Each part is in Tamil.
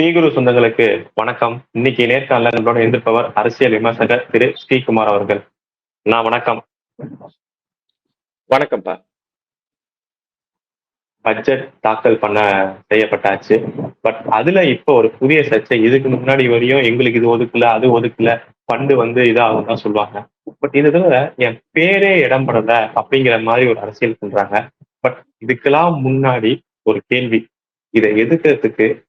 ஸ்ரீகுரு சொந்தங்களுக்கு வணக்கம். இன்னைக்கு நேர்காணல நம்மளோட இருந்திருப்பவர் அரசியல் விமர்சகர் திரு ஸ்ரீகுமார் அவர்கள். நான் வணக்கம். வணக்கம்ப்பா. பட்ஜெட் தாக்கல் பண்ண செய்யப்பட்டாச்சு. பட் அதுல இப்போ ஒரு புதிய சர்ச்சை இதுக்கு முன்னாடி வரையும் எங்களுக்கு இது ஒதுக்கல அது ஒதுக்கல ஃபண்டு வந்து இதாகும் தான் சொல்லுவாங்க. பட் இது தவிர என் பேரே இடம் படல அப்படிங்கிற மாதிரி ஒரு அரசியல் பண்றாங்க. பட் இதுக்கெல்லாம் முன்னாடி ஒரு கேள்வி. இதை எதிர்க்கிறதுக்கு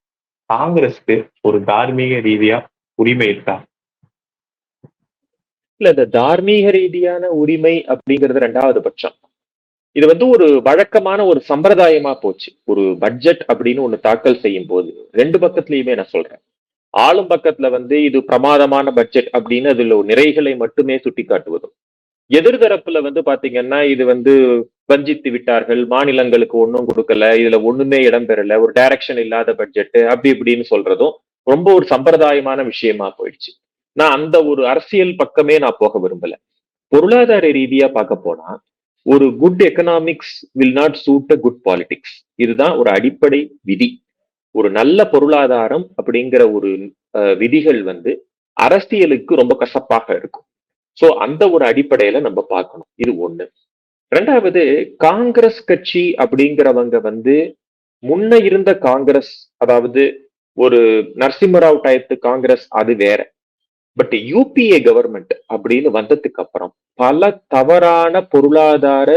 காங்கிரஸ்க்கு ஒரு தார்மீக ரீதியா உரிமை இருக்கா? இல்ல இந்த தார்மீக ரீதியான உரிமை அப்படிங்கிறது ரெண்டாவது பட்சம். இது வந்து ஒரு வழக்கமான ஒரு சம்பிரதாயமா போச்சு. ஒரு பட்ஜெட் அப்படின்னு ஒண்ணு தாக்கல் செய்யும் போது. ரெண்டு பக்கத்துலயுமே நான் சொல்றேன். ஆளும் பக்கத்துல வந்து இது பிரமாதமான பட்ஜெட் அப்படின்னு அதுல நிறைகளை மட்டுமே சுட்டி காட்டுவதும் எதிர்தரப்புல வந்து பாத்தீங்கன்னா இது வந்து வஞ்சித்து விட்டார்கள் மாநிலங்களுக்கு ஒன்றும் கொடுக்கல இதுல ஒண்ணுமே இடம்பெறல ஒரு டைரக்ஷன் இல்லாத பட்ஜெட் அப்படி இப்படின்னு சொல்றதும் ரொம்ப ஒரு சம்பிரதாயமான விஷயமா போயிடுச்சு. நான் அந்த ஒரு அரசியல் பக்கமே நான் போக விரும்பல. பொருளாதார ரீதியா பார்க்க போனா ஒரு good economics will not suit a good politics இதுதான் ஒரு அடிப்படை விதி. ஒரு நல்ல பொருளாதாரம் அப்படிங்கிற ஒரு விதிகள் வந்து அரசியலுக்கு ரொம்ப கசப்பாக இருக்கும். சோ அந்த ஒரு அடிப்படையில நம்ம பார்க்கணும். இது ஒண்ணு. ரெண்டாவது காங்கிரஸ் கட்சி அப்படிங்கிறவங்க வந்து முன்ன இருந்த காங்கிரஸ் அதாவது ஒரு நரசிம்மராவ் டயத்து காங்கிரஸ் அது வேற. பட் யூபிஏ கவர்மெண்ட் அப்படின்னு வந்ததுக்கு அப்புறம் பல தவறான பொருளாதார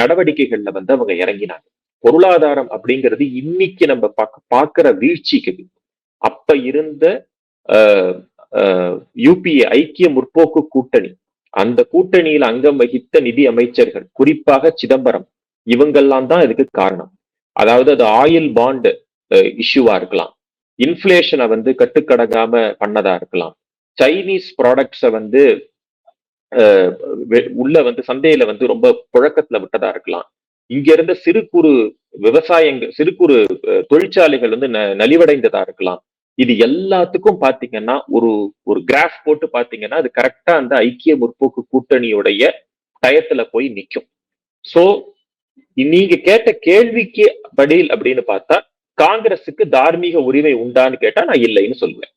நடவடிக்கைகள்ல வந்து அவங்க இறங்கினாங்க. பொருளாதாரம் அப்படிங்கிறது இன்னைக்கு நம்ம பார்க்க பார்க்கிற வீழ்ச்சிக்கு. அப்ப இருந்த யூபிஏ ஐக்கிய முற்போக்கு கூட்டணி. அந்த கூட்டணியில் அங்கம் வகித்த நிதி அமைச்சர்கள் குறிப்பாக சிதம்பரம் இவங்கெல்லாம் தான் இதுக்கு காரணம். அதாவது அது ஆயில் பாண்டு இஷ்யூவா இருக்கலாம். இன்ஃப்ளேஷனை வந்து கட்டுக்கடங்காம பண்ணதா இருக்கலாம். சைனீஸ் ப்ராடக்ட்ஸை வந்து உள்ள வந்து சந்தையில வந்து ரொம்ப புழக்கத்துல விட்டதா இருக்கலாம். இங்க இருந்த சிறு குறு விவசாயங்கள் சிறு குறு தொழிற்சாலைகள் வந்து நலிவடைந்ததா இருக்கலாம். இது எல்லாத்துக்கும் பாத்தீங்கன்னா ஒரு ஒரு கிராஃப் போட்டு பாத்தீங்கன்னா அது கரெக்டா அந்த ஐக்கிய முற்போக்கு கூட்டணியுடைய டயத்துல போய் நிற்கும் சோ நீங்க கேட்ட கேள்விக்கு பதில் அப்படின்னு பார்த்தா காங்கிரஸுக்கு தார்மீக உரிமை உண்டான்னு கேட்டா நான் இல்லைன்னு சொல்லுவேன்.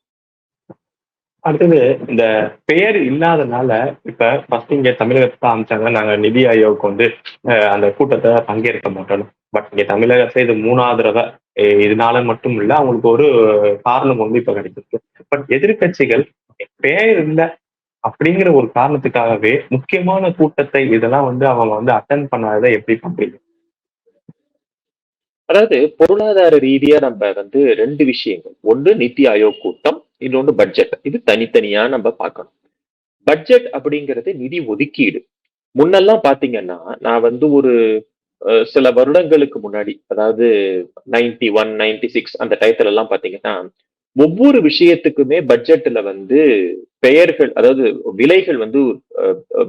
அடுத்தது இந்த பெயர் இல்லாதனால இப்ப ஃபர்ஸ்ட் இங்க தமிழகத்தை அமைச்சாங்க. நாங்க நிதி ஆயோக்கு வந்து அந்த கூட்டத்தை பங்கேற்க மாட்டோம். பட் இங்க தமிழகத்துல இது மூணாவது தடவை இதனால மட்டும் இல்ல அவங்களுக்கு ஒரு காரணம் வந்து இப்ப கிடைச்சிருக்கு. பட் எதிர்கட்சிகள் பெயர் இல்லை அப்படிங்கிற ஒரு காரணத்துக்காகவே முக்கியமான கூட்டத்தை இதெல்லாம் வந்து அவங்க வந்து அட்டன் பண்ணாத எப்படி பண்றீங்க? அதாவது பொருளாதார ரீதியா நம்ம வந்து ரெண்டு விஷயங்கள். ஒன்று நித்தி ஆயோக் கூட்டம் இன்னொன்று பட்ஜெட் இது தனித்தனியா நம்ம பார்க்கணும். பட்ஜெட் அப்படிங்கிறது நிதி ஒதுக்கீடு. முன்னெல்லாம் பாத்தீங்கன்னா நான் வந்து ஒரு சில வருடங்களுக்கு முன்னாடி அதாவது நைன்டி ஒன் நைன்டி சிக்ஸ் அந்த டயத்துல எல்லாம் பாத்தீங்கன்னா ஒவ்வொரு விஷயத்துக்குமே பட்ஜெட்ல வந்து பெயர்கள் அதாவது விலைகள் வந்து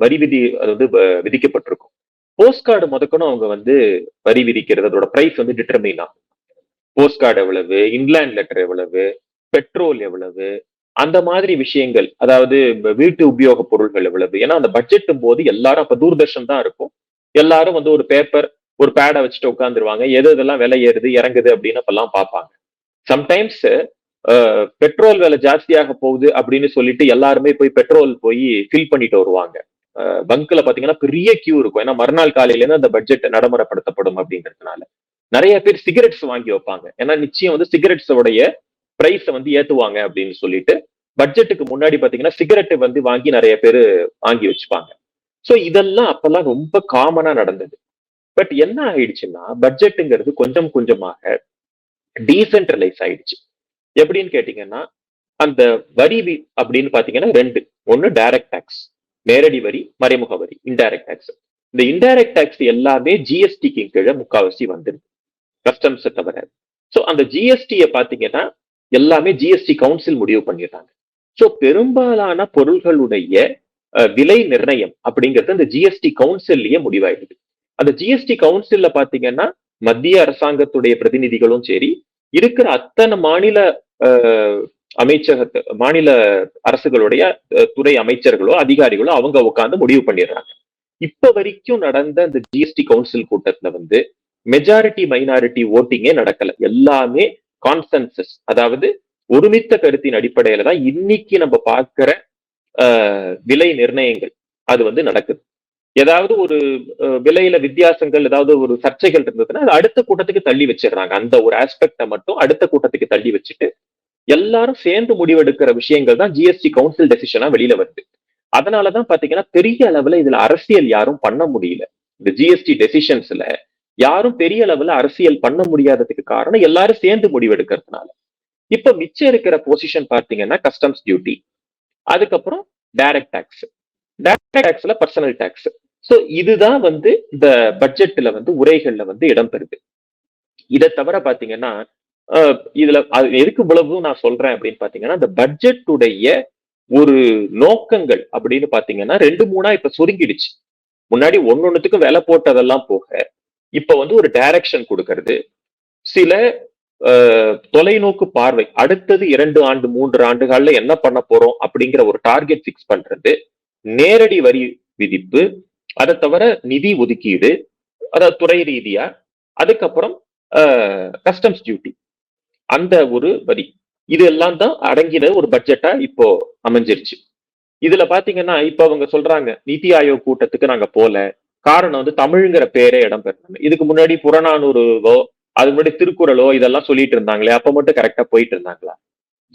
வரி விதி அதாவது விதிக்கப்பட்டிருக்கும். போஸ்ட் கார்டு முதக்கணும் அவங்க வந்து வரி விதிக்கிறது அதோட பிரைஸ் வந்து டிட்டர்மின் ஆகும். போஸ்ட் கார்டு எவ்வளவு இன்லேண்ட் லெட்டர் எவ்வளவு பெட்ரோல் எவ்வளவு? அந்த மாதிரி விஷயங்கள் அதாவது வீட்டு உபயோக பொருள்கள் எவ்வளவு? ஏன்னா அந்த பட்ஜெட்டும் போது எல்லாரும் அப்ப தூர்தர்ஷன் தான் இருக்கும். எல்லாரும் வந்து ஒரு பேப்பர் ஒரு பேடை வச்சுட்டு உட்காந்துருவாங்க எது இதெல்லாம் விலை ஏறுது இறங்குது அப்படின்னு அப்பெல்லாம் பார்ப்பாங்க. சம்டைம்ஸ் பெட்ரோல் விலை ஜாஸ்தியாக போகுது அப்படின்னு சொல்லிட்டு எல்லாருமே போய் பெட்ரோல் போய் ஃபில் பண்ணிட்டு வருவாங்க. பங்க்ல பாத்தீங்கன்னா பெரிய கியூ இருக்கும். ஏன்னா மறுநாள் காலையில இருந்து அந்த பட்ஜெட் நடைமுறைப்படுத்தப்படும் அப்படிங்கிறதுனால. நிறைய பேர் சிகரெட்ஸ் வாங்கி வைப்பாங்க. ஏன்னா நிச்சயம் வந்து சிகரெட்ஸோடைய பிரைஸ வந்து ஏத்துவாங்க அப்படின்னு சொல்லிட்டு பட்ஜெட்டுக்கு முன்னாடி பாத்தீங்கன்னா சிகரெட் வந்து வாங்கி நிறைய பேர் வாங்கி வச்சுப்பாங்க. ஸோ இதெல்லாம் அப்பெல்லாம் ரொம்ப காமனா நடந்தது. பட் என்ன ஆயிடுச்சுன்னா பட்ஜெட்டுங்கிறது கொஞ்சம் கொஞ்சமாக டீசென்ட்ரலைஸ் ஆயிடுச்சு. எப்படின்னு கேட்டீங்கன்னா அந்த வரி அப்படின்னு பாத்தீங்கன்னா ரெண்டு. ஒன்னு டைரக்ட் டேக்ஸ் நேரடி வரி மறைமுக வரி இன்டைரக்ட் டேக்ஸ் இந்த இன்டைரக்ட் டேக்ஸ் எல்லாமே ஜிஎஸ்டிக்கு கீழே முக்காவாசி வந்துருது. கஸ்டம்ஸை தவிர. ஸோ அந்த ஜிஎஸ்டியை பார்த்தீங்கன்னா எல்லாமே ஜிஎஸ்டி கவுன்சில் முடிவு பண்ணிடுறாங்க ஸோ பெரும்பாலான பொருள்களுடைய விலை நிர்ணயம் அப்படிங்கிறது அந்த ஜிஎஸ்டி கவுன்சில்லயே முடிவாயிடுது. அந்த ஜிஎஸ்டி கவுன்சில்ல பாத்தீங்கன்னா மத்திய அரசாங்கத்துடைய பிரதிநிதிகளும் சரி இருக்கிற அத்தனை மாநில அமைச்சகத்து மாநில அரசுகளுடைய துறை அமைச்சர்களோ அதிகாரிகளோ அவங்க உட்காந்து முடிவு பண்ணிடுறாங்க. இப்ப வரைக்கும் நடந்த அந்த ஜிஎஸ்டி கவுன்சில் கூட்டத்துல வந்து மெஜாரிட்டி மைனாரிட்டி ஓட்டிங்கே நடக்கல. எல்லாமே கான்சென்சஸ் அதாவது ஒருமித்த கருத்தின் அடிப்படையில தான் இன்னைக்கு நம்ம பார்க்கிற ஆஹ், விலை நிர்ணயங்கள் அது வந்து நடக்குது. ஏதாவது ஒரு விலையில வித்தியாசங்கள் ஏதாவது ஒரு சர்ச்சைகள் இருந்ததுன்னா அது அடுத்த கூட்டத்துக்கு தள்ளி வச்சிடுறாங்க. அந்த ஒரு ஆஸ்பெக்டை மட்டும் அடுத்த கூட்டத்துக்கு தள்ளி வச்சுட்டு எல்லாரும் சேர்ந்து முடிவெடுக்கிற விஷயங்கள் தான் ஜிஎஸ்டி கவுன்சில் டெசிஷனா வெளியில வருது. அதனாலதான் பாத்தீங்கன்னா பெரிய அளவுல இதுல அரசியல் யாரும் பண்ண முடியல. இந்த ஜிஎஸ்டி டெசிஷன்ஸ்ல யாரும் பெரிய அளவுல அரசியல் பண்ண முடியாததுக்கு காரணம் எல்லாரும் சேர்ந்து முடிவெடுக்கிறதுனால. இப்ப மிச்சம் இருக்கிற பொசிஷன் பாத்தீங்கன்னா கஸ்டம்ஸ் டியூட்டி அதுக்கப்புறம் டைரக்ட் டாக்ஸ் டைரக்ட் டாக்ஸ்ல பர்சனல் டாக்ஸ் சோ இதுதான் வந்து இந்த பட்ஜெட்ல வந்து உரைகள்ல வந்து இடம்பெறுது. இதை தவிர பாத்தீங்கன்னா இதுல அது எதுக்கு இவ்வளவு நான் சொல்றேன் அப்படின்னு பாத்தீங்கன்னா இந்த பட்ஜெட்டுடைய ஒரு நோக்கங்கள் அப்படின்னு பாத்தீங்கன்னா ரெண்டு மூணா இப்ப சுருங்கிடுச்சு. முன்னாடி ஒன்னொன்னுத்துக்கும் விலை போட்டதெல்லாம் போக இப்ப வந்து ஒரு டைரக்ஷன் கொடுக்கறது. சில தொலைநோக்கு பார்வை அடுத்தது இரண்டு ஆண்டு மூன்று ஆண்டுகள்ல என்ன பண்ண போறோம் அப்படிங்கிற ஒரு டார்கெட் ஃபிக்ஸ் பண்றது. நேரடி வரி விதிப்பு அதை தவிர நிதி ஒதுக்கீடு அதாவது துறை ரீதியா அதுக்கப்புறம் கஸ்டம்ஸ் டியூட்டி அந்த ஒரு வரி. இது எல்லாம் தான் அடங்கின ஒரு பட்ஜெட்டா இப்போ அமைஞ்சிருச்சு. இதுல பாத்தீங்கன்னா இப்ப அவங்க சொல்றாங்க நிதி ஆயோக் கூட்டத்துக்கு நாங்க போல காரணம் வந்து தமிழ்ங்கிற பேரே இடம் இதுக்கு முன்னாடி புறநானூறுவோ அது முன்னாடி திருக்குறளோ இதெல்லாம் சொல்லிட்டு இருந்தாங்களே அப்ப மட்டும் கரெக்டா போயிட்டு இருந்தாங்களா?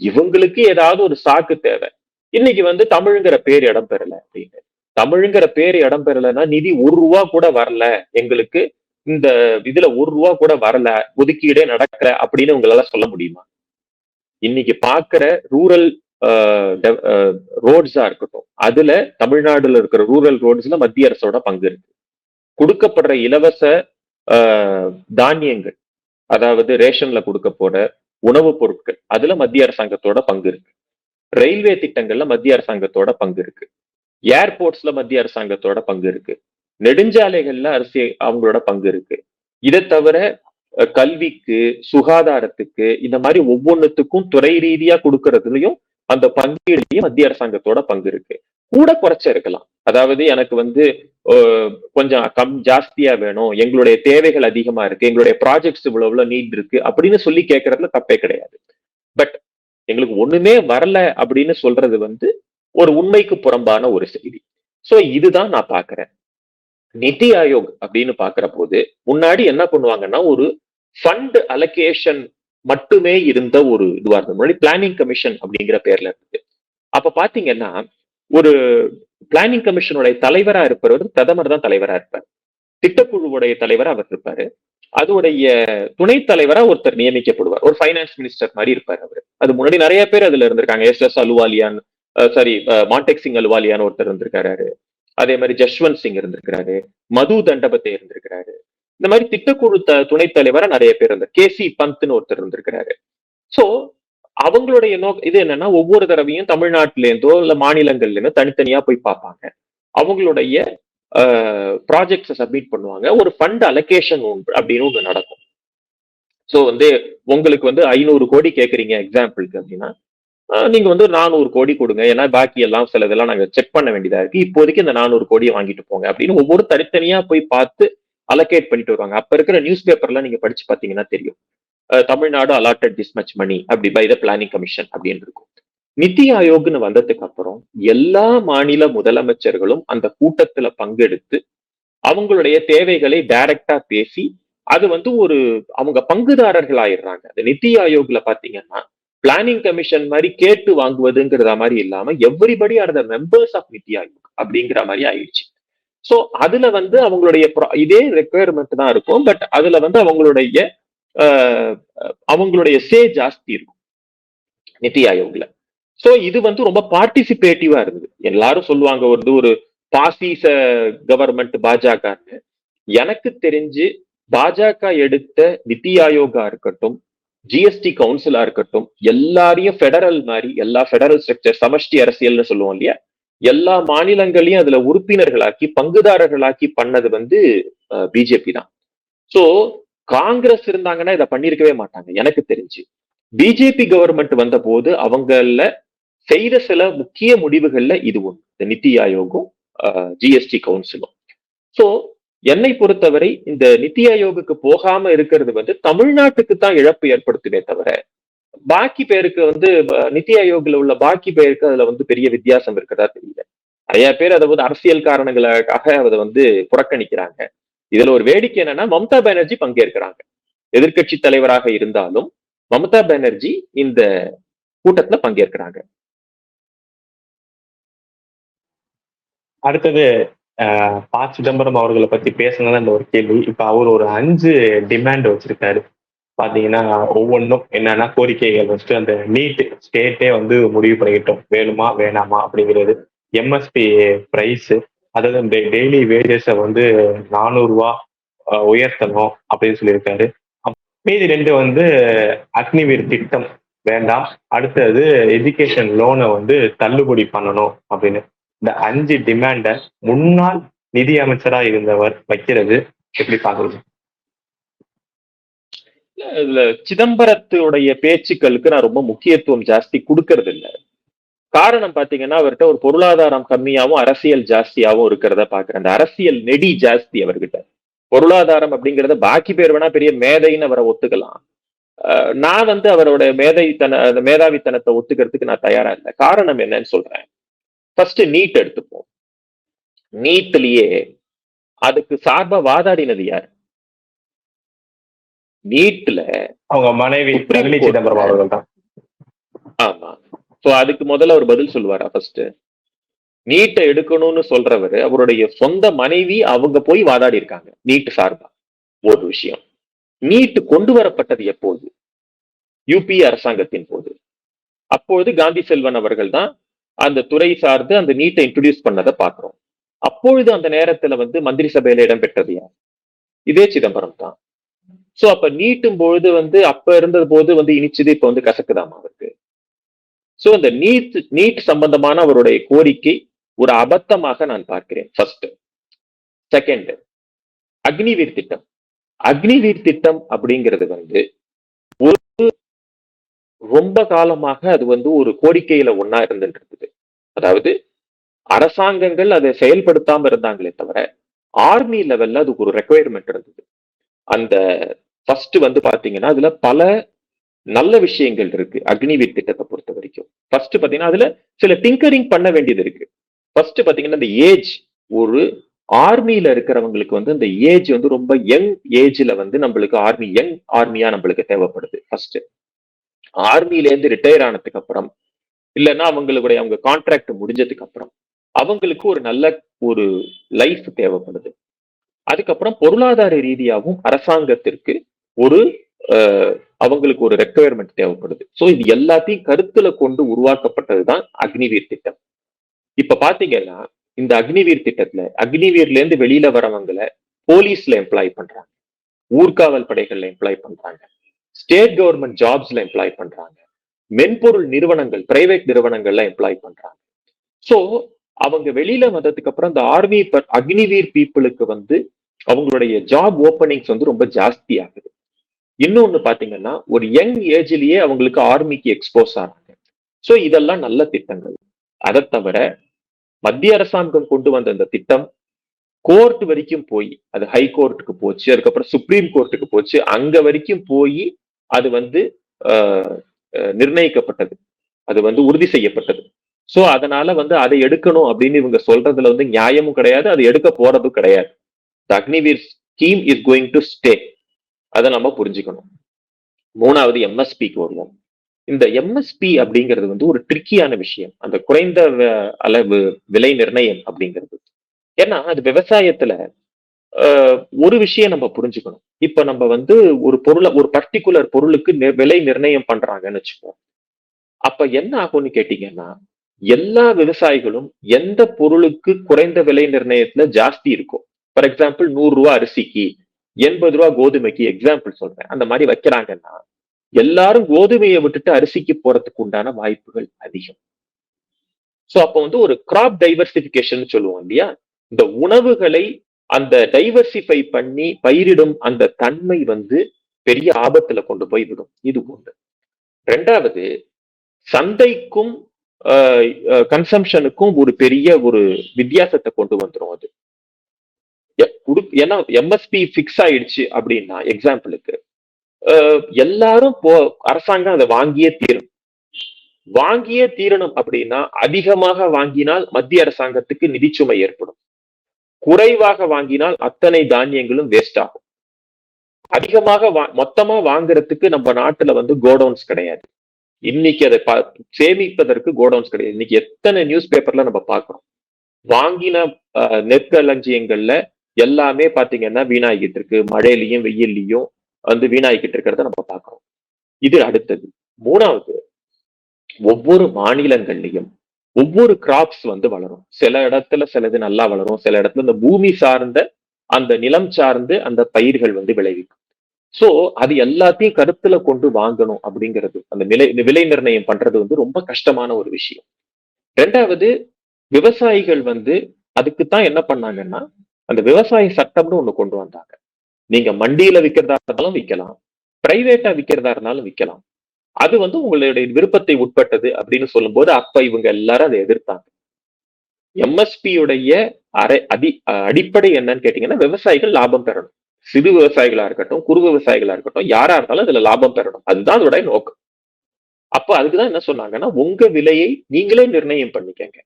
இவங்களுக்கு ஏதாவது ஒரு சாக்கு தேவை. இன்னைக்கு வந்து தமிழ்ங்கிற பேர் இடம் பெறல அப்படின்னு. தமிழ்ங்கிற பேர் இடம் பெறலைன்னா நிதி ஒரு ரூபா கூட வரல எங்களுக்கு. இந்த இதுல ஒரு ரூபா கூட வரல ஒதுக்கீடே நடக்கல அப்படின்னு உங்களால சொல்ல முடியுமா? இன்னைக்கு பாக்குற ரூரல் ரோட்ஸா இருக்கட்டும். அதுல தமிழ்நாடுல இருக்கிற ரூரல் ரோட்ஸ்ல மத்திய அரசோட பங்கு இருக்கு. கொடுக்கப்படுற இலவச ஆஹ், தானியங்கள் அதாவது ரேஷன்ல கொடுக்க போற உணவுப் பொருட்கள் அதுல மத்திய அரசாங்கத்தோட பங்கு இருக்கு. ரயில்வே திட்டங்கள்ல மத்திய அரசாங்கத்தோட பங்கு இருக்கு. ஏர்போர்ட்ஸ்ல மத்திய அரசாங்கத்தோட பங்கு இருக்கு. நெடுஞ்சாலைகள்ல அரசு அவங்களோட பங்கு இருக்கு. இதை தவிர கல்விக்கு சுகாதாரத்துக்கு இந்த மாதிரி ஒவ்வொன்றுத்துக்கும் துறை ரீதியா கொடுக்கறதுலயும் அந்த பங்கீடுலயும் மத்திய அரசாங்கத்தோட பங்கு இருக்கு. கூட குறைச்ச இருக்கலாம். அதாவது எனக்கு வந்து கொஞ்சம் கம் ஜாஸ்தியா வேணும் எங்களுடைய தேவைகள் அதிகமா இருக்கு எங்களுடைய ப்ராஜெக்ட்ஸ் இவ்வளவு நீட் இருக்கு அப்படின்னு சொல்லி கேட்கறதுல தப்பே கிடையாது. பட் எங்களுக்கு ஒண்ணுமே வரல அப்படின்னு சொல்றது வந்து ஒரு உண்மைக்கு புறம்பான ஒரு செய்தி. சோ இதுதான் நான் பாக்குறேன். நிதி ஆயோக் அப்படின்னு பாக்குற போது முன்னாடி என்ன பண்ணுவாங்கன்னா ஒரு ஃபண்ட் அலகேஷன் மட்டுமே இருந்த ஒரு இதுவா இருந்தது. முன்னாடி பிளானிங் கமிஷன் அப்படிங்கிற பேர்ல இருந்தது. அப்ப பாத்தீங்கன்னா ஒரு பிளானிங் கமிஷனுடைய தலைவரா இருப்பவர் பிரதமர் தான் தலைவரா இருப்பார். திட்டக்குழுவுடைய தலைவரா அவர் இருப்பாரு. அதோடைய துணைத் தலைவரா ஒருத்தர் நியமிக்கப்படுவார். ஒரு ஃபைனான்ஸ் மினிஸ்டர் மாதிரி இருப்பார் அவர். அது முன்னாடி நிறைய பேர் அதுல இருந்திருக்காங்க. எஸ் எஸ் அலுவாலியான் சாரி மாண்டெக் சிங் அலுவாலியான் ஒருத்தர் இருந்திருக்காரு. அதே மாதிரி ஜஸ்வந்த் சிங் இருந்திருக்கிறாரு. மது தண்டபத்தை இருந்திருக்கிறாரு. இந்த மாதிரி திட்டக்குழு த துணைத் தலைவரா நிறைய பேர் இருந்தார் கே சி பந்த்னு ஒருத்தர் இருந்திருக்கிறாரு. சோ அவங்களுடைய நோ இது என்னன்னா ஒவ்வொரு தடவையும் தமிழ்நாட்டில இருந்தோ இல்ல மாநிலங்கள்ல இருந்தோ தனித்தனியா போய் பார்ப்பாங்க. அவங்களுடைய ப்ராஜெக்ட்ஸை சப்மிட் பண்ணுவாங்க. ஒரு ஃபண்ட் அலோகேஷன் அப்படின்னு ஒன்று நடக்கும். ஸோ வந்து உங்களுக்கு வந்து ஐநூறு கோடி கேட்குறீங்க எக்ஸாம்பிளுக்கு அப்படின்னா நீங்க வந்து நானூறு கோடி கொடுங்க. ஏன்னா பாக்கி எல்லாம் சிலதெல்லாம் நாங்கள் செக் பண்ண வேண்டியதா இருக்கு. இப்போதைக்கு இந்த நானூறு கோடியை வாங்கிட்டு போங்க அப்படின்னு ஒவ்வொரு தனித்தனியா போய் பார்த்து அலோகேட் பண்ணிட்டு வருவாங்க. அப்ப இருக்கிற நியூஸ் பேப்பர்லாம் நீங்க படிச்சு பாத்தீங்கன்னா தெரியும். அஹ் Tamil Nadu allotted this much money அப்படி பை த பிளானிங் கமிஷன் அப்படின்னு இருக்கும். நிதி ஆயோக்னு வந்ததுக்கு அப்புறம் எல்லா மாநில முதலமைச்சர்களும் அந்த கூட்டத்துல பங்கெடுத்து அவங்களுடைய தேவைகளை டைரக்டா பேசி அது வந்து ஒரு அவங்க பங்குதாரர்கள் ஆயிடுறாங்க. அந்த நிதி ஆயோக்ல பாத்தீங்கன்னா பிளானிங் கமிஷன் மாதிரி கேட்டு வாங்குவதுங்கிறத மாதிரி இல்லாம everybody are the members of NITI Aayog அப்படிங்கிற மாதிரி ஆயிடுச்சு. சோ அதுல வந்து அவங்களுடைய இதே ரெக்குயர்மெண்ட் தான் இருக்கும். பட் அதுல வந்து அவங்களுடைய அவங்களுடைய சே ஜாஸ்தி இருக்கும். நிதி ஆயோக்ல. சோ இது வந்து ரொம்ப பார்ட்டிசிபேட்டிவா இருந்தது. எல்லாரும் சொல்லுவாங்க வந்து ஒரு பாசிச கவர்மெண்ட் பாஜகன்னு. எனக்கு தெரிஞ்சு பாஜக எடுத்த நிதி ஆயோகா இருக்கட்டும் ஜிஎஸ்டி கவுன்சிலா இருக்கட்டும் எல்லாரையும் ஃபெடரல் மாதிரி எல்லா ஃபெடரல் ஸ்ட்ரக்சர் சமஷ்டி அரசியல்னு சொல்லுவோம் இல்லையா? எல்லா மாநிலங்களையும் அதுல உறுப்பினர்களாக்கி பங்குதாரர்களாக்கி பண்ணது வந்து பிஜேபி தான். சோ காங்கிரஸ் இருந்தாங்கன்னா இதை பண்ணிருக்கவே மாட்டாங்க எனக்கு தெரிஞ்சு. பிஜேபி கவர்மெண்ட் வந்த போது அவங்கள செய்த சில முக்கிய முடிவுகள்ல இது ஒன்று இந்த நிதி ஆயோகும் ஜிஎஸ்டி கவுன்சிலும் சோ என்னை பொறுத்தவரை இந்த நித்தி ஆயோகுக்கு போகாம இருக்கிறது வந்து தமிழ்நாட்டுக்கு தான் இழப்பு ஏற்படுத்துமே தவிர பாக்கி பேருக்கு வந்து அஹ், நித்தி ஆயோக்ல உள்ள பாக்கி பேருக்கு அதுல வந்து பெரிய வித்தியாசம் இருக்கிறதா தெரியல. நிறைய பேர் அதை வந்து அரசியல் காரணங்களுக்காக அதை வந்து புறக்கணிக்கிறாங்க. இதுல ஒரு வேடிக்கை என்னன்னா மம்தா பானர்ஜி பங்கேற்கிறாங்க. எதிர்க்கட்சி தலைவராக இருந்தாலும் மம்தா பானர்ஜி இந்த கூட்டத்துல பங்கேற்கிறாங்க. அடுத்தது ஆஹ் ப சிதம்பரம் அவர்களை பத்தி பேசணும்னு ஒரு கேள்வி. இப்ப அவர் ஒரு அஞ்சு டிமாண்ட் வச்சிருக்காரு. பாத்தீங்கன்னா ஒவ்வொன்றும் என்னன்னா கோரிக்கைகள் வச்சுட்டு அந்த நீட் ஸ்டேட்டே வந்து முடிவு பண்ணிக்கிட்டோம். வேணுமா வேணாமா அப்படிங்கிறது. எம்எஸ்பி ப்ரைஸ் அதாவது இந்த டெய்லி வேஜஸை வந்து நானூறு உயர்த்தணும் அப்படின்னு சொல்லியிருக்காரு. மீதி ரெண்டு வந்து அக்னிவீர் திட்டம் வேண்டாம். அடுத்தது எஜுகேஷன் லோனை வந்து தள்ளுபடி பண்ணணும் அப்படின்னு. இந்த அஞ்சு டிமாண்டை முன்னாள் நிதி அமைச்சரா இருந்தவர் வைக்கிறது. எப்படி பார்க்குறது இதுல சிதம்பரத்துடைய பேச்சுக்களுக்கு நான் ரொம்ப முக்கியத்துவம் ஜாஸ்தி கொடுக்கறது இல்ல காரணம் பாத்தீங்கன்னா அவர்கிட்ட ஒரு பொருளாதாரம் கம்மியாவும் அரசியல் ஜாஸ்தியாவும் இருக்கிறத பாக்குறேன். அந்த அரசியல் நெடி ஜாஸ்தி அவர்கிட்ட. பொருளாதாரம் அப்படிங்கறத பாக்கி பேர் வேணா பெரிய மேதைன்னு அவரை ஒத்துக்கலாம். நான் வந்து அவரோட மேதைத்தன அந்த மேதாவித்தனத்தை ஒத்துக்கிறதுக்கு நான் தயாரா இல்லை. காரணம் என்னன்னு சொல்றேன். ஃபர்ஸ்ட் நீட் எடுத்துப்போம். நீட்லயே அதுக்கு சார்பா வாதாடினது யார்? நீட்ல அவங்க மனைவி. சிதம்பரம் அவர்கள் தான் ஆமா. சோ அதுக்கு முதல்ல அவர் பதில் சொல்லுவாரா ஃபர்ஸ்ட் நீட்டை எடுக்கணும்னு சொல்றவர் அவருடைய சொந்த மனைவி அவங்க போய் வாதாடி இருக்காங்க நீட் சார்பா. ஒரு விஷயம். நீட் கொண்டு வரப்பட்டது எப்போது? யூபி அரசாங்கத்தின் போது. அப்பொழுது காந்தி செல்வன் அவர்கள் தான் அந்த துறை சார்ந்து அந்த நீட்டை இன்ட்ரடியூஸ் பண்ணதை பார்க்கிறோம். அப்பொழுது அந்த நேரத்துல வந்து மந்திரி சபையில இடம் பெற்றது யார்? இதே சிதம்பரம் தான். சோ அப்ப நீட்டும் பொழுது வந்து அப்ப இருந்தது போது வந்து இனிச்சது இப்ப வந்து கசக்குதாமா அவருக்கு. சோ அந்த நீட் நீட் சம்பந்தமான அவருடைய கோரிக்கை ஒரு அபத்தமாக நான் பார்க்கிறேன். ஃபர்ஸ்ட் செகண்ட் அக்னிவீர் திட்டம். அக்னிவீர் திட்டம் அப்படிங்கிறது வந்து ஒரு ரொம்ப காலமாக அது வந்து ஒரு கோரிக்கையில ஒன்னா இருந்துட்டு இருந்தது அதாவது அரசாங்கங்கள் அதை செயல்படுத்தாம இருந்தாங்களே தவிர ஆர்மி லெவல்ல அதுக்கு ஒரு ரெக்குவயர்மெண்ட் இருந்தது. அந்த ஃபர்ஸ்ட் வந்து பாத்தீங்கன்னா அதுல பல நல்ல விஷயங்கள் இருக்கு அக்னிவீர் திட்டத்தை பொறுத்த வரைக்கும். ஃபர்ஸ்ட் பாத்தீங்கன்னா அதுல சில டிங்கரிங் பண்ண வேண்டியது இருக்கு. ஃபர்ஸ்ட் பாத்தீங்கன்னா இந்த ஏஜ் ஒரு ஆர்மியில இருக்கிறவங்களுக்கு வந்து அந்த ஏஜ் வந்து ரொம்ப யங் ஏஜ்ல வந்து நம்மளுக்கு ஆர்மி யங் ஆர்மியா நம்மளுக்கு தேவைப்படுது ஃபர்ஸ்ட் ஆர்மில இருந்து ரிட்டையர் ஆனதுக்கு அப்புறம் இல்லைன்னா அவங்களுடைய அவங்க கான்ட்ராக்ட் முடிஞ்சதுக்கு அப்புறம் அவங்களுக்கு ஒரு நல்ல ஒரு லைஃப் தேவைப்படுது. அதுக்கப்புறம் பொருளாதார ரீதியாகவும் அரசாங்கத்திற்கு ஒரு அவங்களுக்கு ஒரு ரெக்குயர்மெண்ட் தேவைப்படுது. ஸோ இது எல்லாத்தையும் கருத்துல கொண்டு உருவாக்கப்பட்டதுதான் அக்னிவீர் திட்டம். இப்ப பாத்தீங்கன்னா இந்த அக்னிவீர் திட்டத்துல அக்னிவீர்ல இருந்து வெளியில வரவங்களை போலீஸ்ல எம்ப்ளாய் பண்றாங்க. ஊர்காவல் படைகள்ல எம்ப்ளாய் பண்றாங்க. ஸ்டேட் கவர்மெண்ட் ஜாப்ஸ்ல எம்ப்ளாய் பண்றாங்க. மென்பொருள் நிறுவனங்கள் பிரைவேட் நிறுவனங்கள்ல எம்ப்ளாய் பண்றாங்க. ஸோ அவங்க வெளியில வந்ததுக்கு அப்புறம் இந்த ஆர்மி அக்னிவீர் பீப்புளுக்கு வந்து அவங்களுடைய ஜாப் ஓப்பனிங்ஸ் வந்து ரொம்ப ஜாஸ்தி ஆகுது இன்னொன்னு பாத்தீங்கன்னா ஒரு யங் ஏஜ்லயே அவங்களுக்கு ஆர்மிக்கு எக்ஸ்போஸ் ஆனாங்க. சோ இதெல்லாம் நல்ல திட்டங்கள். அதை தவிர மத்திய அரசாங்கம் கொண்டு வந்த இந்த திட்டம் கோர்ட் வரைக்கும் போய் அது ஹை கோர்ட்டுக்கு போச்சு அதுக்கப்புறம் சுப்ரீம் கோர்ட்டுக்கு போச்சு அங்க வரைக்கும் போய் அது வந்து ஆஹ், நிர்ணயிக்கப்பட்டது. அது வந்து உறுதி செய்யப்பட்டது. சோ அதனால வந்து அதை எடுக்கணும் அப்படின்னு இவங்க சொல்றதுல வந்து நியாயமும் கிடையாது அது எடுக்க போறதும் கிடையாது. The Agniveer scheme is going to stay அதை நம்ம புரிஞ்சுக்கணும். மூணாவது எம்எஸ்பிக்கு வருவோம். இந்த எம்எஸ்பி அப்படிங்கிறது வந்து ஒரு ட்ரிக்கியான விஷயம். அந்த குறைந்த அளவு விலை நிர்ணயம் அப்படிங்கிறது. ஏன்னா அது விவசாயத்துல ஆஹ், ஒரு விஷயம் நம்ம புரிஞ்சுக்கணும். இப்ப நம்ம வந்து ஒரு பொருளை ஒரு பர்டிகுலர் பொருளுக்கு நி- விலை நிர்ணயம் பண்றாங்கன்னு வச்சுக்கோம் அப்ப என்ன ஆகும்னு கேட்டீங்கன்னா எல்லா விவசாயிகளும் எந்த பொருளுக்கு குறைந்த விலை நிர்ணயத்துல ஜாஸ்தி இருக்கும் ஃபார் எக்ஸாம்பிள் நூறு ரூபா அரிசிக்கு எண்பது ரூபா கோதுமைக்கு எக்ஸாம்பிள் சொல்றேன். அந்த மாதிரி வைக்கிறாங்கன்னா எல்லாரும் கோதுமையை விட்டுட்டு அரிசிக்கு போறதுக்கு உண்டான வாய்ப்புகள் அதிகம். சோ அப்ப வந்து ஒரு கிராப் டைவர்சிபிகேஷன் சொல்லுவோம் இல்லையா? இந்த உணவுகளை அந்த டைவர்சிஃபை பண்ணி பயிரிடும் அந்த தன்மை வந்து பெரிய ஆபத்துல கொண்டு போய் விடும் இது ஒன்று ரெண்டாவது சந்தைக்கும் கன்சம்ஷனுக்கும் ஒரு பெரிய ஒரு வித்தியாசத்தை கொண்டு வந்துரும் அது. ஏன்னா எம்எஸ்பி ஃபிக்ஸ் ஆயிடுச்சு அப்படின்னா எக்ஸாம்பிளுக்கு எல்லாரும் போ அரசாங்கம் அதை வாங்கியே தீரும் வாங்கியே தீரணும் அப்படின்னா அதிகமாக வாங்கினால் மத்திய அரசாங்கத்துக்கு நிதிச்சுமை ஏற்படும். குறைவாக வாங்கினால் அத்தனை தானியங்களும் வேஸ்ட் ஆகும். அதிகமாக வா- மொத்தமா வாங்குறதுக்கு நம்ம நாட்டுல வந்து கோடவுன்ஸ் கிடையாது. இன்னைக்கு அதை பா- சேமிப்பதற்கு கோடவுன்ஸ் கிடையாது. இன்னைக்கு எத்தனை நியூஸ் பேப்பர்ல நம்ம பார்க்கிறோம்? வாங்கின அஹ், நெற்களஞ்சியங்கள்ல எல்லாமே பாத்தீங்கன்னா வீணாகிட்டு இருக்கு மழையிலயும் வெயில்லையும் வந்து வீணாகிக்கிட்டு இருக்கிறத நம்ம பார்க்கிறோம். இது அடுத்தது. மூணாவது ஒவ்வொரு மாநிலங்கள்லயும் ஒவ்வொரு கிராப்ஸ் வந்து வளரும். சில இடத்துல சிலது நல்லா வளரும். சில இடத்துல இந்த பூமி சார்ந்த அந்த நிலம் சார்ந்து அந்த பயிர்கள் வந்து விளைவிக்கும். சோ அது எல்லாத்தையும் கருத்துல கொண்டு வாங்கணும் அப்படிங்கிறது. அந்த நிலை விலை நிர்ணயம் பண்றது வந்து ரொம்ப கஷ்டமான ஒரு விஷயம். ரெண்டாவது விவசாயிகள் வந்து அதுக்குத்தான் என்ன பண்ணாங்கன்னா அந்த விவசாய சட்டம்னு ஒண்ணு கொண்டு வந்தாங்க. நீங்க மண்டியில விற்கிறதா இருந்தாலும் விற்கலாம் பிரைவேட்டா விற்கிறதா இருந்தாலும் விற்கலாம் அது வந்து உங்களுடைய விருப்பத்தை உட்பட்டது அப்படின்னு சொல்லும்போது அப்ப இவங்க எல்லாரும் அதை எதிர்த்தாங்க. எம்எஸ்பியுடைய அரை அடி அஹ் அடிப்படை என்னன்னு கேட்டீங்கன்னா விவசாயிகள் லாபம் பெறணும். சிறு விவசாயிகளா இருக்கட்டும் குறு விவசாயிகளா இருக்கட்டும் யாரா இருந்தாலும் அதுல லாபம் பெறணும். அதுதான் அதோட நோக்கம். அப்ப அதுக்குதான் என்ன சொன்னாங்கன்னா உங்க விலையை நீங்களே நிர்ணயம் பண்ணிக்கங்க.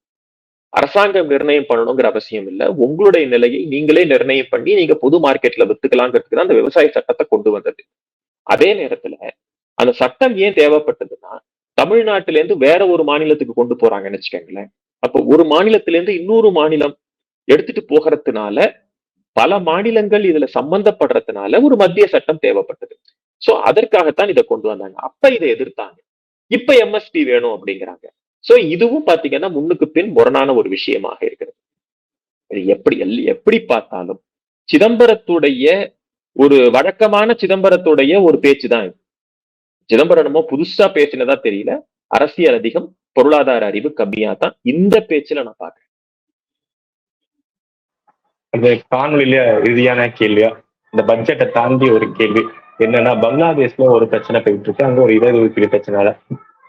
அரசாங்கம் நிர்ணயம் பண்ணணுங்கிற அவசியம் இல்ல. உங்களுடைய நிலையை நீங்களே நிர்ணயம் பண்ணி நீங்க பொது மார்க்கெட்ல வித்துக்கலாங்கிறதுக்கு தான் அந்த விவசாய சட்டத்தை கொண்டு வந்தது. அதே நேரத்துல அந்த சட்டம் ஏன் தேவைப்பட்டதுன்னா தமிழ்நாட்டில இருந்து வேற ஒரு மாநிலத்துக்கு கொண்டு போறாங்கன்னு வச்சுக்கோங்களேன். அப்போ ஒரு மாநிலத்தில இருந்து இன்னொரு மாநிலம் எடுத்துட்டு போகிறதுனால பல மாநிலங்கள் இதுல சம்பந்தப்படுறதுனால ஒரு மத்திய சட்டம் தேவைப்பட்டது. சோ அதற்காகத்தான் இதை கொண்டு வந்தாங்க. அப்ப இதை எதிர்த்தாங்க. இப்ப எம்எஸ்பி வேணும் அப்படிங்கிறாங்க. சோ இதுவும் பாத்தீங்கன்னா முன்னுக்கு பின் முரணான ஒரு விஷயமாக இருக்கிறது. இது எப்படி எப்படி பார்த்தாலும் சிதம்பரத்துடைய ஒரு வழக்கமான சிதம்பரத்துடைய ஒரு பேச்சு தான் இது. சிதம்பரம் புதுசா பேசினதா தெரியல. அரசியல் அதிகம் பொருளாதார அறிவு கம்மியா தான் இந்த பேச்சுல நான் பாக்குறேன். அந்த காணொலியில இறுதியான கேள்வியா? இந்த பட்ஜெட்டை தாண்டி ஒரு கேள்வி. என்னன்னா பங்களாதேஷ்ல ஒரு பிரச்சனை போயிட்டு இருக்கு. அங்க ஒரு இடஒதுக்கீடு ஒதுக்கீடு பிரச்சனை.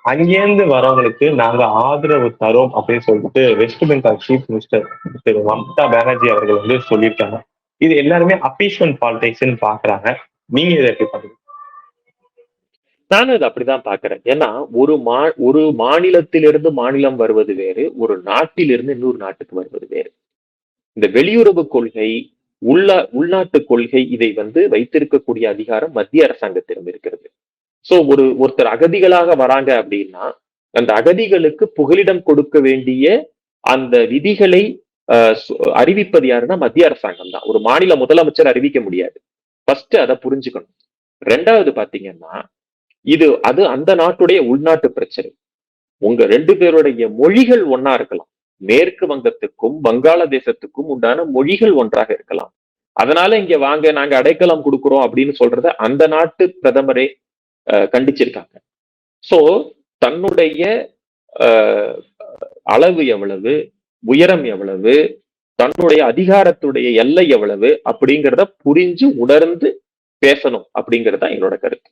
அங்கேருந்து வரவங்களுக்கு நாங்க ஆதரவு தரோம் அப்படின்னு சொல்லிட்டு West Bengal chief minister Thiru Mamata Banerjee அவர்கள் வந்து சொல்லியிருக்காங்க. இது எல்லாருமே அப்பீஸ்மெண்ட் பாலிடிக்ஸ்ன்னு பாக்குறாங்க. நீங்க இதை எப்படி பாக்குறீங்க? நானும் இதை அப்படிதான் பாக்குறேன். ஏன்னா ஒரு மா ஒரு மாநிலத்திலிருந்து மாநிலம் வருவது வேறு ஒரு நாட்டிலிருந்து இன்னொரு நாட்டுக்கு வருவது வேறு. இந்த வெளியுறவு கொள்கை உள்ள உள்நாட்டு கொள்கை இதை வந்து வைத்திருக்கக்கூடிய அதிகாரம் மத்திய அரசாங்கத்திடம் இருக்கிறது. சோ ஒரு ஒருத்தர் அகதிகளாக வராங்க அப்படின்னா அந்த அகதிகளுக்கு புகலிடம் கொடுக்க வேண்டிய அந்த விதிகளை அறிவிப்பது யாருன்னா மத்திய அரசாங்கம் தான். ஒரு மாநில முதலமைச்சர் அறிவிக்க முடியாது. ஃபர்ஸ்ட் அதை புரிஞ்சுக்கணும். ரெண்டாவது பாத்தீங்கன்னா இது அது அந்த நாட்டுடைய உள்நாட்டு பிரச்சனை. உங்க ரெண்டு பேருடைய மொழிகள் ஒன்னா இருக்கலாம். மேற்கு வங்கத்துக்கும் வங்காளதேசத்துக்கும் உண்டான மொழிகள் ஒன்றாக இருக்கலாம். அதனால இங்க வாங்க நாங்க அடைக்கலம் கொடுக்கிறோம் அப்படின்னு சொல்றத அந்த நாட்டு பிரதமரே கண்டிச்சிருக்காங்க. சோ தன்னுடைய அளவு எவ்வளவு உயரம் எவ்வளவு தன்னுடைய அதிகாரத்துடைய எல்லை எவ்வளவு அப்படிங்கிறத புரிஞ்சு உணர்ந்து பேசணும் அப்படிங்கிறது தான் என்னோட கருத்து.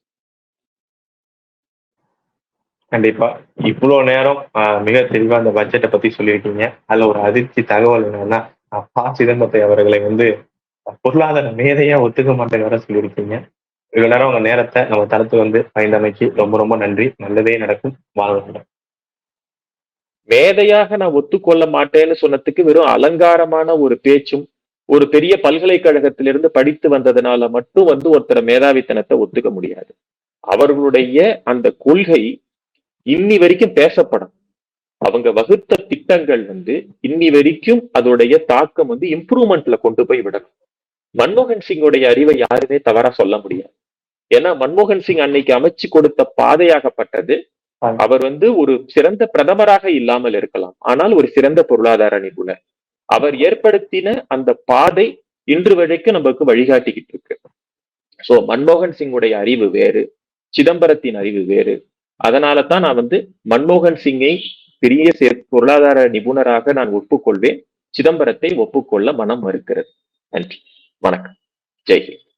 கண்டிப்பா. இவ்வளவு நேரம் ஆஹ், மிக தெளிவா அந்த பட்ஜெட்டை பத்தி சொல்லியிருக்கீங்க. அதுல ஒரு அதிர்ச்சி தகவல் என்னன்னா அப்பா ப சிதம்பரத்தை அவர்களை வந்து பொருளாதார மேதையா ஒத்துக்க மாட்டேங்கிற சொல்லியிருக்கீங்க. இவ்வளவு நேரம் உங்க நேரத்தை நம்ம தரத்து வந்து பயந்தமைக்கு ரொம்ப ரொம்ப நன்றி. நல்லதே நடக்கும். வாழ்க்கை மேதையாக நான் ஒத்துக்கொள்ள மாட்டேன்னு சொன்னதுக்கு வெறும் அலங்காரமான ஒரு பேச்சும் ஒரு பெரிய பல்கலைக்கழகத்திலிருந்து படித்து வந்ததுனால மட்டும் வந்து ஒருத்தர மேதாவித்தனத்தை ஒத்துக்க முடியாது. அவர்களுடைய அந்த கொள்கை இன்னி வரைக்கும் பேசப்படும். அவங்க வகுத்த திட்டங்கள் வந்து இன்னி வரைக்கும் அதோடைய தாக்கம் வந்து இம்ப்ரூவ்மெண்ட்ல கொண்டு போய் விடணும். மன்மோகன் சிங்குடைய அறிவை யாருமே தவறா சொல்ல முடியாது. ஏன்னா மன்மோகன் சிங் அன்னைக்கு அமைச்சு கொடுத்த பாதையாகப்பட்டது. அவர் வந்து ஒரு சிறந்த பிரதமராக இல்லாமல் இருக்கலாம். ஆனால் ஒரு சிறந்த பொருளாதார நிபுணர். அவர் ஏற்படுத்தின அந்த பாதை இன்று வரைக்கும் நமக்கு வழிகாட்டிக்கிட்டு இருக்கு. சோ மன்மோகன் சிங்குடைய அறிவு வேறு சிதம்பரத்தின் அறிவு வேறு. அதனால தான் நான் வந்து மன்மோகன் சிங்கை பெரிய பொருளாதார நிபுணராக நான் ஒப்புக்கொள்வேன். சிதம்பரத்தை ஒப்புக்கொள்ள மனம் மறுக்கிறது. நன்றி. வணக்கம். ஜெய்ஹிந்த்